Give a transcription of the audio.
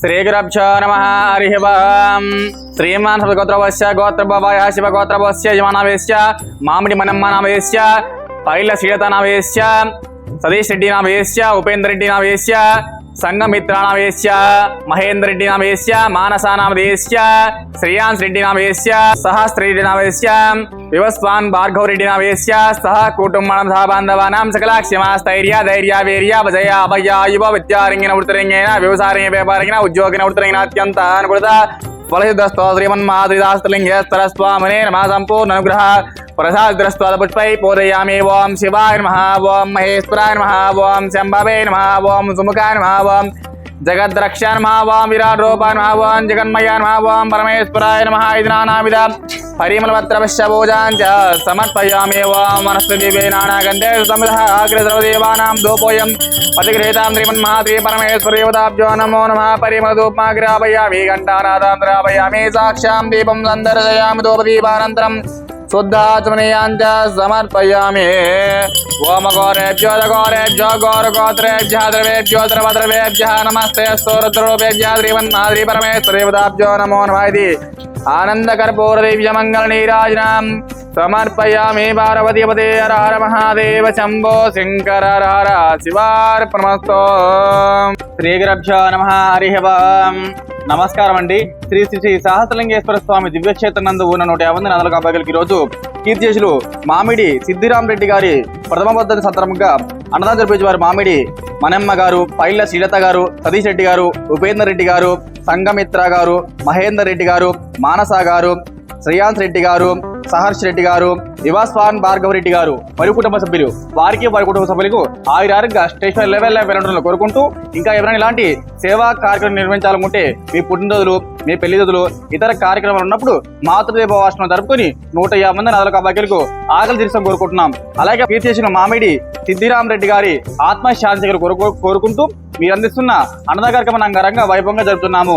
శ్రీగురభ్యో నమ హరి శ్రీమాన్ గోత్రవశ్య గోత్రభవాయ శివగోత్రవశ్య యమనావేశ్య మామిడి మనమ్మనావేశ్య పైల శ్రీలత నామేశ్య సతీష్ రెడ్డి నావేశ్య ఉపేంద్ర రెడ్డి నావేశ్య సంగమిత్ర నామేశ్య మహేంద్ర రెడ్డి నామేశ్య మానసానామదేశ్య శ్రేయాన్స్ రెడ్డి నామేశ్య సహస్ర రెడ్డి నామేశ్య వివస్వాన్ భార్గవ రెడ్డి నామేశ్య సహ కుటుంబం సహ బాంధవానాం సకలాక్షమా స్థైర్య ధైర్య వీర్య భజయ అభయ యువ విద్యారంగిన వృత్తరంగేన వ్యవసాయ వ్యాపారంగిన ఉద్యోగిన వృత్తరంగిన అత్యంత అనుకూలత ఫలసిద్ధస్తో శ్రీమన్మహాద్రిదాస్తలింగేశ్వర స్వామినే నమ సంపూర్ణ అనుగ్రహ ప్రసాద్రస్వాద పుష్పై పూజయామి ఓం శివాయ నమ ఓం మహేశ్వరాయ నమ ఓం శంభవే నమ ఓం సుముఖాయ నమ ఓం జగద్రక్ష నమ ఓం విరాట్ రూపాయ నమ ఓం జగన్మయ నమ ఓం పరమేశ్వరాయ నమ ఇది నానావిధ हरिमलपत्रपश्चपूजाञ्च समर्पयामेव मनस्पतिवेनानागन्धे समृतः आग्रद्रवदेवानां दोपोऽयं पतिगृहीतां श्रीमन्महात्री नमो नमः। परिमलधूपमाग्रापयामि घण्टानादां द्रापयामि साक्षां दीपं सन्दर्शयामि दोपदीपानन्तरं शुद्धात्मनेयाञ्च समर्पयामि। ओमगौरेभ्यो गौरेभ्यो द्रवेभ्यो द्रवद्रवेभ्यः, नमस्ते स्तोरुद्ररूपेभ्यः श्रीमन्माद्री नमो नमः इति పరమేశ్వరేవతాభ్యో నమో నమ సమర్పయామి పార్వతీపదే హర మహాదేవ శంభో శంకర హర శివార్పణమస్తో. శ్రీగరభ్యో నమ హరి నమస్కారం అండి శ్రీ శ్రీ శ్రీ సహస్రలింగేశ్వర స్వామి దివ్యక్షేత్రం నందు ఉన్న నూట యాభై మంది నదుల ఈరోజు రోజు కీర్తిశేషులు మామిడి సిద్ధిరామ్ రెడ్డి గారి ప్రథమ పద్ధతి సందర్భంగా అన్నదానం జరిపించే వారు మామిడి మనమ్మ గారు పైల శ్రీలత గారు సతీష్ రెడ్డి గారు ఉపేందర్ రెడ్డి గారు సంగమిత్ర గారు మహేందర్ రెడ్డి గారు మానస గారు శ్రేయాంశ్ రెడ్డి గారు సహర్ష్ రెడ్డి గారు నివాస్వాన్ భార్గవ రెడ్డి గారు మరియు కుటుంబ సభ్యులు. వారికి వారి కుటుంబ సభ్యులకు ఆయురారుగా స్టేషన్ లెవెల్ వెళ్ళడం కోరుకుంటూ ఇంకా ఎవరైనా ఇలాంటి సేవా కార్యక్రమం నిర్వహించాలనుకుంటే మీ పుట్టినరోజులు మీ పెళ్ళి రోజులు ఇతర కార్యక్రమాలు ఉన్నప్పుడు మాతృదేవ వాసనం జరుపుకొని నూట యాభై మంది నదుల అబ్బాయిలకు ఆకలి తీర్చడం కోరుకుంటున్నాం. అలాగే కీర్తి చేసిన మామిడి సిద్ధిరామ్ రెడ్డి గారి ఆత్మశాంతి కోరుకు కోరుకుంటూ మీరు అందిస్తున్న అన్నదాన కార్యక్రమం అంగరంగ వైభవంగా జరుపుతున్నాము.